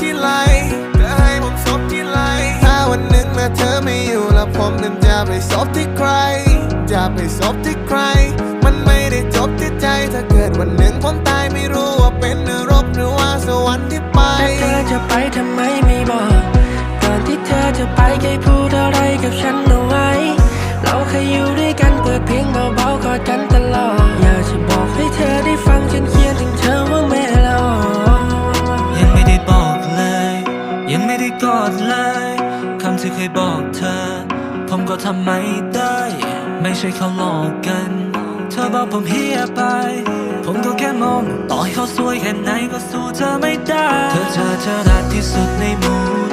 ที่ไรจะให้ผมซบที่ไรถ้าวันหนึ่งนะเธอไม่อยู่แล้วผมนั้นจะไปซบที่ใคร จะไปซบที่ใคร มันไม่ได้จบที่ใจ ถ้าเกิดวันหนึ่งผมตายไม่รู้ว่าเป็นนรกหรือว่าสวรรค์ที่ไปแต่เธอจะไปทำไมไม่บอกก่อนที่เธอจะไปเคยพูดอะไรกับฉันเอาไว้ เราเคยอยู่ ยังไม่ได้กอดเลยคำที่เคยบอกเธอ ผมก็ทำไม่ได้ ไม่ใช่เขาหลอกกัน เธอบอกผมเฮียไป ผมก็แค่มองต่อให้เขาสวยแค่ไหนก็สู้เธอไม่ได้ เธอเจอเธอรักที่สุดในหมู่